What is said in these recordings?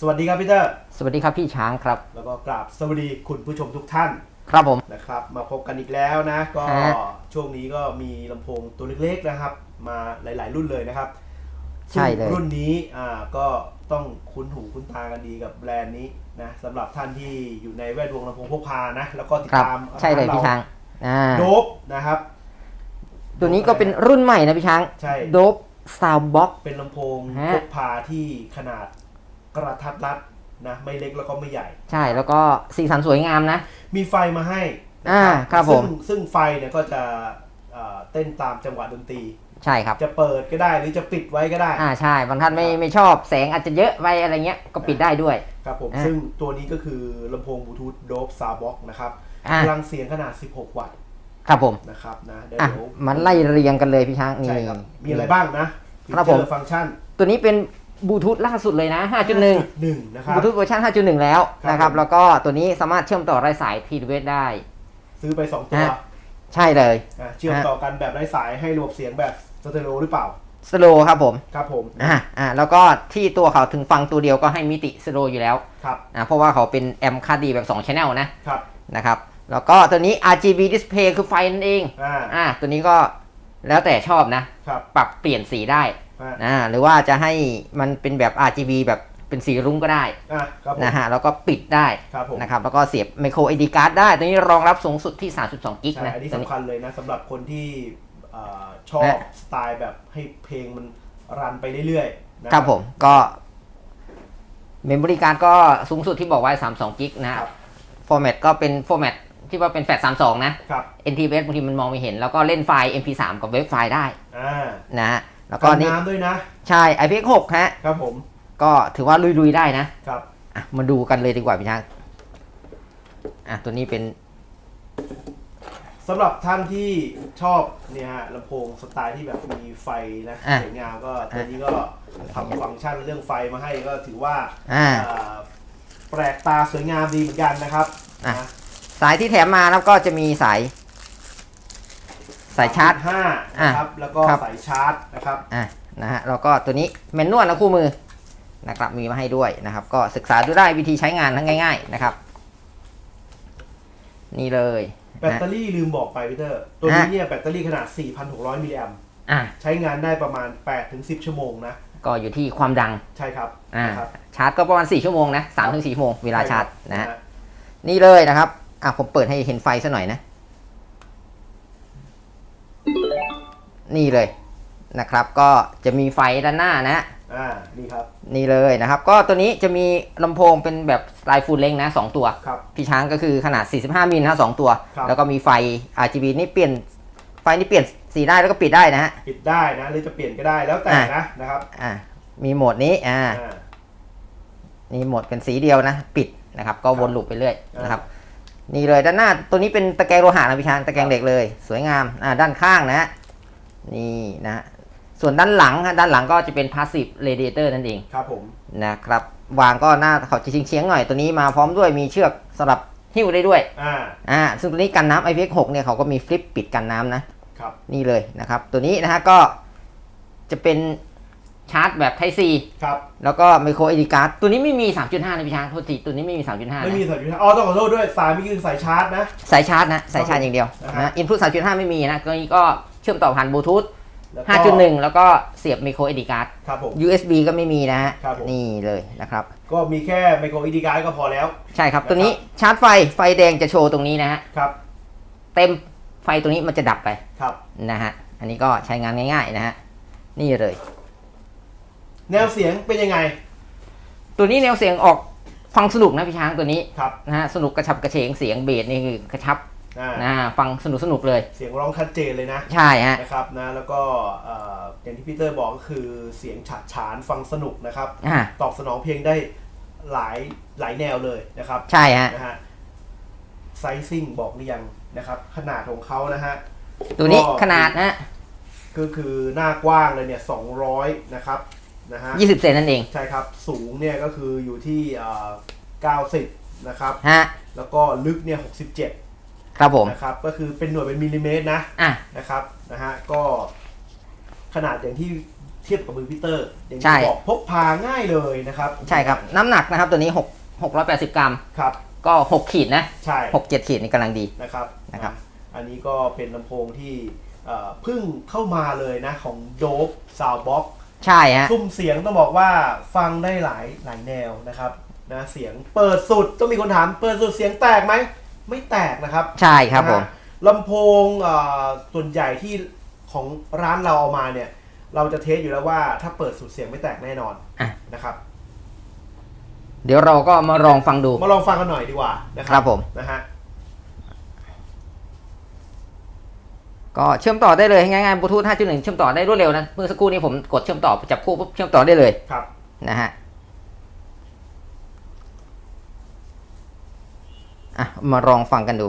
สวัสดีครับพี่เตอร์สวัสดีครับพี่ช้างครับ แล้วก็กราบสวัสดีคุณผู้ชมทุกท่านครับผมนะครับ มาพบกันอีกแล้วนะ ก็ฮะ ช่วงนี้ก็มีลำโพงตัวเล็กๆนะครับ มาหลาย ๆ รุ่นเลยนะครับใช่เลยซึ่งรุ่นนี้อ่าก็ต้องคุ้นหูคุ้นตากันดีกับแบรนด์นี้นะสำหรับท่านที่อยู่ในแวดวงลำโพงพกพานะ แล้วก็ติดครับ ตามใช่เลยร้นพี่รช้างอ่าโดบนะครับ ตัวนี้ก็เป็นรุ่นใหม่นะพี่ช้างใช่ โดบซาวบ็อก เป็นลำโพงฮะ พกพาที่ขนาด กระทัดรัดนะ ไม่เล็กแล้วก็ไม่ใหญ่ ใช่แล้วก็สีสันสวยงามนะ มีไฟมาให้นะอ่าครับผมซึ่งซึ่งไฟเนี่ยก็จะเอ่อเต้นตามจังหวะดนตรีใช่ครับจะเปิดก็ได้หรือจะปิดไว้ก็ได้อ่าใช่บางท่านไม่ไม่ชอบแสงอาจจะเยอะไปอะไรเงี้ยก็ปิดได้ด้วยครับผมอ่าซึ่งตัวนี้ก็คือลำโพงบลูทูธโดบซาวบ็อกนะครับอ่าพลังเสียงขนาด 16 วัตต์ครับผมนะครับนะเดี๋ยวอะเดี๋ยวมันไล่เรียงกันเลยพี่ช้างนี่ใช่ครับมีอะไรบ้างนะครับผมฟีเจอฟังก์ชัน ตัวนี้เป็น บลูทูธล่าสุดเลยนะ 5.1 1นะครับ บลูทูธเวอร์ชัน5.1 แล้วครับนะครับผมแล้วก็ตัวนี้สามารถเชื่อมต่อไร้สายทีดีเวได้ ซื้อไป 2 ตัวฮะใช่เลยอะเชื่อมต่อกันแบบไร้สายให้ระบบเสียงแบบสเตอริโอหรือเปล่าสโลครับผม ครับผม อ่า อ่า แล้วก็ที่ตัวเขาถึงฟังตัวเดียวก็ให้มิติสโลอยู่แล้ว ครับ อ่า เพราะว่าเขาเป็นแอมคาดีแบบ2 Channel นะ ครับ นะครับ แล้วก็ตัวนี้ RGB display คือไฟนั่นเอง อ่า อ่า ตัวนี้ก็แล้วแต่ชอบนะ ครับ ปรับเปลี่ยนสีได้ อ่าอ่าหรือว่าจะให้มันเป็นแบบ RGB แบบเป็นสีรุ้งก็ได้อะครับผมนะฮะแล้วก็ปิดได้ครับผมนะครับแล้วก็เสียบ micro SD card ได้ตัวนี้รองรับสูงสุดที่ 32กิกใช่นะอันนี้ตัวนี้สำคัญเลยนะสำหรับคนที่เอ่อชอบนะสไตล์แบบให้เพลงมันรันไปเรื่อยๆนะครับผมก็เมมโมรี่การ์ดก็สูงสุดที่บอกไว้ 32กิกนะฮะครับฟอร์แมตก็เป็นฟอร์แมตที่ว่าเป็นแฟลช32 นะครับ NTFS บางทีมันมองไม่เห็น แล้วก็เล่นไฟล์ MP3 กับเว็บไฟล์ได้อ่านะฮะ แล้วกัก็นนี่น้ำด้วยนะ ใช่ IPX6 ฮะ ครับผมก็ถือว่าลุยๆได้นะครับ อะมาดูกันเลยดีกว่าพี่ช้างอะตัวนี้เป็น สำหรับท่านที่ชอบเนี่ยฮะลำโพงสไตล์ที่แบบมีไฟนะอะสวยงามก็ตัวนี้ก็ทำฟังก์ชันเรื่องไฟมาให้ก็ถือว่าอ่าเอ่อแปลกตาสวยงามดีเหมือนกันนะครับอะ นะสายที่แถมมานะครับก็จะมีสาย สายชาร์จห้านะครับแล้วก็ครับสายชาร์จนะครับอะนะฮะแล้วก็ตัวนี้แมนนวลนะคู่มือนะครับมีมาให้ด้วยนะครับ ก็ศึกษาดูได้วิธีใช้งานทั้งง่าย ๆนะครับ นี่เลยแบตเตอรี่ลืมบอกไปพีเตอร์ ตัวนี้เนี่ยแบตเตอรี่ขนาด 4,600 มิลลิแอมป์อะใช้งานได้ประมาณ 8-10 ชั่วโมงนะ ก็อยู่ที่ความดังใช่ครับอ่านะครับชาร์จก็ประมาณ 4 ชั่วโมงนะ3ถึง4ชั่วโมงเวลาชาร์จนะฮะใช่นี่เลยนะครับอะผมเปิดให้เห็นไฟซะหน่อยนะ นี่เลยนะครับ ก็จะมีไฟด้านหน้านะอ่านี่ครับ นี่เลยนะครับ ก็ตัวนี้จะมีลำโพงเป็นแบบสไตล์ฟูลเลงนะสองตัว ครับ พี่ช้างก็คือขนาด 45 มิลนะสองตัว ครับ แล้วก็มีไฟ RGB นี่เปลี่ยนไฟนี่เปลี่ยนสีได้แล้วก็ปิดได้นะฮะปิดได้นะหรือจะเปลี่ยนก็ได้แล้วแต่อะนะนะครับอ่ามีโหมดนี้อ่า อ่า นี่โหมดเป็นสีเดียวนะ ปิดนะครับ ก็วนลูปไปเรื่อยอ่าน นะครับ นี่เลยด้านหน้าตัวนี้เป็นตะแกรงโลหะนะพี่ช้างตะแกรงเหล็กเลย สวยงามอ่าด้านข้างนะฮะ นี่นะฮะส่วนด้านหลังฮะด้านหลังก็จะเป็น passive radiator นั่นเองครับผมนะครับวางก็หน้าเขาจะเฉียงๆหน่อยตัวนี้มาพร้อมด้วยมีเชือกสำหรับหิ้วได้ด้วยอ่าอ่าซึ่งตัวนี้กันน้ำ IPX6 เนี่ยเขาก็มีฟลิปปิดกันน้ำนะครับนี่เลยนะครับ ตัวนี้นะฮะก็จะเป็นชาร์จแบบ Type C ครับแล้วก็ไมโครเอดีการ์ดตัวนี้ไม่มี 3.5 นะพี่ช้างโทษทีตัวนี้ไม่มี 3.5 ไม่มีนะสายชาร์จอ๋อ ต้องขอโทษด้วย สายนี่คือสายชาร์จนะ สายชาร์จนะ สายชาร์จอย่างเดียวนะฮะนะอินพุต3.5 ไม่มีนะตัวนี้ก็เชื่อมต่อผ่านบลูทูธแล้วก็5.1 แล้วก็เสียบไมโครเอดีการ์ด ครับผม USB ก็ไม่มีนะฮะ ครับผม นี่เลยนะครับ ก็มีแค่ไมโครอีดีการ์ดก็พอแล้ว ใช่ครับนะครับตัวนี้ชาร์จไฟ ไฟแดงจะโชว์ตรงนี้นะฮะ ครับ เต็มไฟตรงนี้มันจะดับไปครับ นะฮะ อันนี้ก็ใช้งานง่าย ๆ นะฮะ นี่เลย แนวเสียงเป็นยังไง ตัวนี้แนวเสียงออกฟังสนุกนะพี่ช้างตัวนี้ครับ นะฮะ สนุกกระชับกระเฉงเสียงเบสนี่คือกระชับอ่า นะฟังสนุกสนุกเลย เสียงร้องชัดเจนเลยนะ ใช่ฮะนะครับนะแล้วก็เอ่ออย่างที่พีเตอร์บอกก็คือเสียงฉาดฉานฟังสนุกนะครับอ่าตอบสนองเพลงได้หลายหลายแนวเลยนะครับ ใช่ฮะนะฮะไซซิ่งบอกหรือยังนะครับขนาดของเขานะฮะตัวนี้ก็ขนาดนะก็คือหน้ากว้างเลยเนี่ย200นะครับนะฮะ20เซนนั่นเอง ใช่ครับ สูงเนี่ยก็คืออยู่ที่เอ่อ90นะครับฮะแล้วก็ลึกเนี่ย67 ครับผม นะครับก็คือเป็นหน่วยเป็นมิลลิเมตรนะอะ นะครับนะฮะก็ขนาดอย่างที่เทียบกับมือพีเตอร์ อย่างใช่ ที่บอกพกพาง่ายเลยนะครับใช่ครับ น้ำหนักนะครับตัวนี้6 680 กรัม ครับก็ 6 ขีดนะ ใช่6 7 ขีดนี่กำลังดี นะครับนะครับ อ่อันนี้ก็เป็นลำโพงที่เอ่อเพิ่งเข้ามาเลยนะของโดบซาวบ็อก ใช่ฮะ ซุ้มเสียงต้องบอกว่าฟังได้หลายหลายแนวนะครับนะเสียงเปิดสุดต้องมีคนถามเปิดสุดเสียงแตกไหม ไม่แตกนะครับใช่ครับผมนะฮะลำโพงเอ่อส่วนใหญ่ที่ของร้านเราเอามาเนี่ย เราจะเทสอยู่แล้วว่าถ้าเปิดสุดเสียงไม่แตกแน่นอนอะนะครับ เดี๋ยวเราก็มาลองฟังดู มาลองฟังกันหน่อยดีกว่านะครัครับผมนะฮะก็เชื่อมต่อได้เลยง่ายๆบลูทูธ5.1 เชื่อมต่อได้รวดเร็วนะเมื่อสักครู่นี้ผมกดเชื่อมต่อจับคู่ปุ๊บเชื่อมต่อได้เลยครับนะฮะ อ่ะ มาลองฟังกันดู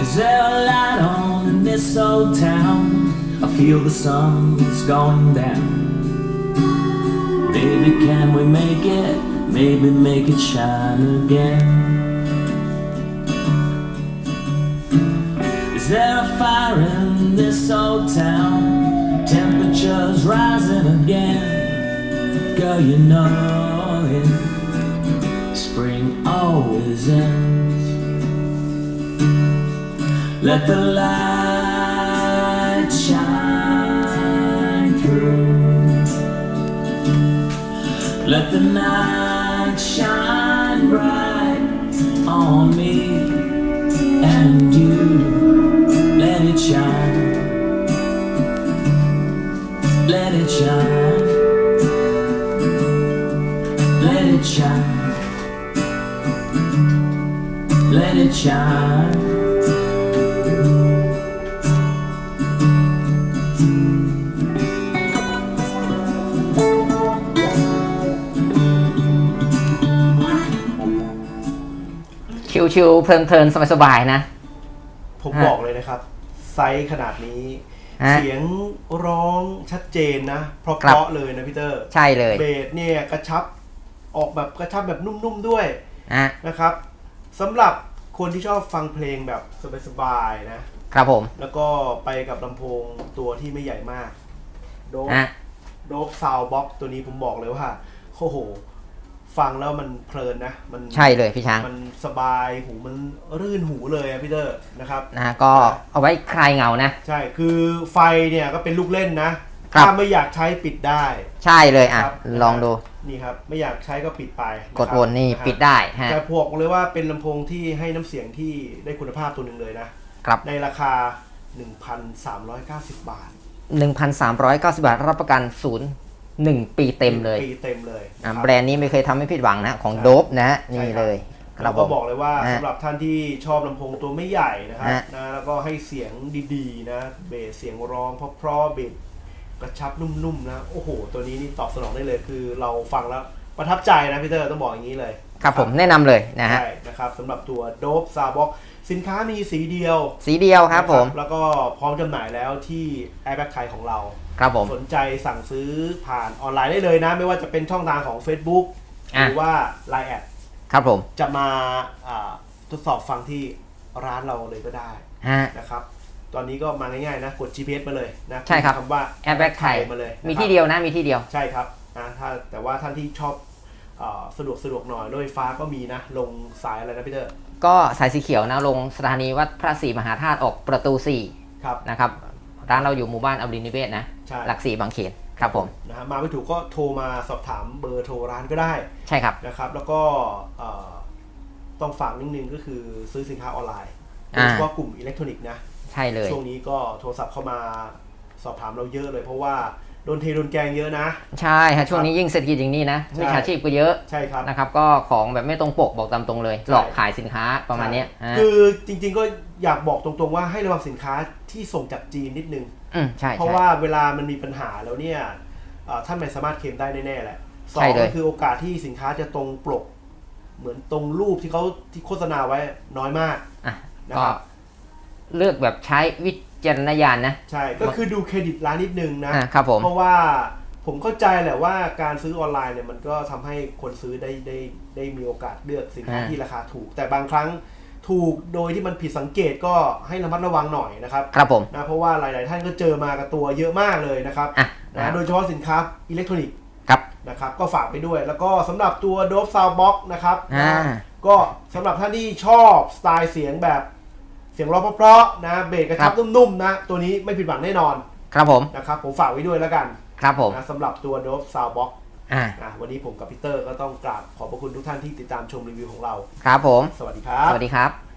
Is there a light on in this old town? I feel the sun's going down. Maybe can we make it? Maybe make it shine again. There a fire in this old town? Temperatures rising again. Girl, you know it. Spring always ends. Let the light shine through. Let the night shine bright on me and you. Shine. Let it shine. Let it shine. ชิวๆเพลินๆสบายๆนะ ผมฮะบอกเลยนะครับ ไซส์ขนาดนี้ ฮะ เสียงร้องชัดเจนนะเพราะครับเพราะเลยนะพี่เตอร์ใช่เลยเบสเนี่ยกระชับออกแบบกระชับแบบนุ่มๆด้วยอะนะครับสำหรับคนที่ชอบฟังเพลงแบบสบายๆนะ ครับผม แล้วก็ไปกับลำโพงตัวที่ไม่ใหญ่มาก โดบอะโดบซาวบ็อกตัวนี้ผมบอกเลยว่าโอ้โห ฟังแล้วมันเพลินนะ มันใช่เลยพี่ช้าง มันสบายหูมันรื่นหูเลยอะพี่เตอร์นะครับนะฮะก็เอาไว้คลายเหงานะ ใช่คือไฟเนี่ยก็เป็นลูกเล่นนะครับถ้าไม่อยากใช้ปิดได้ ใช่เลยอะครับลองดูนี่ครับไม่อยากใช้ก็ปิดไปะกดครับวนนี่ะฮะปิดได้ฮะแต่พวกเลยว่าเป็นลำโพงที่ให้น้ำเสียงที่ได้คุณภาพตัวหนึ่งเลยนะครับในราคา 1,390 บาท 1,390 บาทรับประกันศูนย์ หนึ่งปีเต็มเลยปีเต็มเลยอะะคแบรนด์นี้ไม่เคยทำให้ผิดหวังนะของใช่โดบนะฮะใช่นี่ครับเลยครัแล้บวผก็มบอกเลยว่าฮะสำหรับท่านที่ชอบลำโพงตัวไม่ใหญ่นะครับฮะนะแล้วก็ให้เสียงดีๆนะเบสเสียงร้องเพราะๆเบสกระชับนุ่มๆนะโอ้โห ตัวนี้นี่ตอบสนองได้เลยคือเราฟังแล้วประทับใจนะพี่เตอร์ต้องบอกอย่างนี้เลย ครับผมแนะนำเลยนะฮะใช่นะครับสำหรับตัวโดบซาบ็อกสินค้ามีสีเดียว สีเดียวครับผมนะแล้วก็พร้อมจำหน่ายแล้วที่ Airbag ไทยของเรา ครับผมสนใจสั่งซื้อผ่านออนไลน์ได้เลยนะ ไม่ว่าจะเป็นช่องทางของ Facebook หอะรือว่า Line แอดครับผมจะมาอ่าทดสอบฟังที่ร้านเราเลยก็ได้ฮะนะครับตอนนี้ก็มาง่ายๆนะกด GPS มาเลยนะใช่ครับพิมพ์คำว่า Airbag ไทยมาเลยนะครับมีที่เดียวนะมีที่เดียวใช่ครับนะถ้าแต่ว่าท่านที่ชอบอ่า สะดวกสะดวกหน่อยรถไฟฟ้าก็มีนะ ลงสายอะไรนะพี่เตอร์ก็สายสีเขียวนะลงสถานีวัดพระศรีมหาธาตุออกประตูครับ 4นะครับร้านเราอยู่หมู่บ้านอมรินทร์นิเวศนะใช่ หลักสี่บางเขนครับผมนะฮะมาไม่ถูกก็โทรมาสอบถามเบอร์โทรร้านก็ได้ใช่ครับ นะครับ แล้วก็เอ่อต้องฝากนิดนึงก็คือซื้อสินค้าออนไลน์โดอ่ายเฉพาะกลุ่มอิเล็กทรอนิกส์นะ ใช่เลย ช่วงนี้ก็โทรศัพท์เข้ามาสอบถามเราเยอะเลย เพราะว่า โดนเทโดนแกล้งเยอะนะ ใช่ฮะช่วงนี้ยิ่งเศรษฐกิจอย่างนี้นะใช่มิจฉาชีพก็เยอะใช่ครับนะครับ ก็ของแบบไม่ตรงปกบอกตามตรงเลยใช่หลอกขายสินค้าประมาณเนี้ยฮะคือจริง ๆก็อยากบอกตรงๆว่าให้ระวังสินค้าที่ส่งจากจีนนิดนึงอืมใช่เพราะใช่ว่าเวลามันมีปัญหาแล้วเนี่ยเอ่อท่านไม่สามารถเคลมได้แน่ๆแหละสอใช่งเลยก็คือโอกาสที่สินค้าจะตรงปก เหมือนตรงรูปที่เขาที่โฆษณาไว้น้อยมากอะนะก็ครับเลือกแบบใช้วิ จารณญาณนะ ใช่ ก็คือดูเครดิตร้านนิดนึงนะอ่าครับผม เพราะว่าผมเข้าใจแหละว่าการซื้อออนไลน์เนี่ยมันก็ทำให้คนซื้อได้ได้ได้มีโอกาสเลือกสินค้าอ่า ที่ราคาถูก แต่บางครั้งถูกโดยที่มันผิดสังเกตก็ให้ระมัดระวังหน่อยนะครับครับผม นะเพราะว่าหลาย ๆ ท่านก็เจอมากับตัวเยอะมากเลยนะครับอะนะโดยเฉพาะสินค้าอิเล็กทรอนิกส์ครับ นะครับก็ฝากไปด้วย แล้วก็สำหรับตัว Dove Sound Box นะครับอ่านะก็สำหรับท่านที่ชอบสไตล์เสียงแบบเสียงร้องเพราะๆนะเบสกระชับนุ่มๆนะตัวนี้ไม่ผิดหวังแน่นอนครับผมนะครับผมฝากไว้ด้วยแล้วกันครับผมนะสำหรับตัว Dove Sound Box อ่าอะวันนี้ผมกับพีเตอร์ก็ต้องกราบขอบพระคุณทุกท่านที่ติดตามชมรีวิวของเรา ครับผม สวัสดีครับ สวัสดีครับ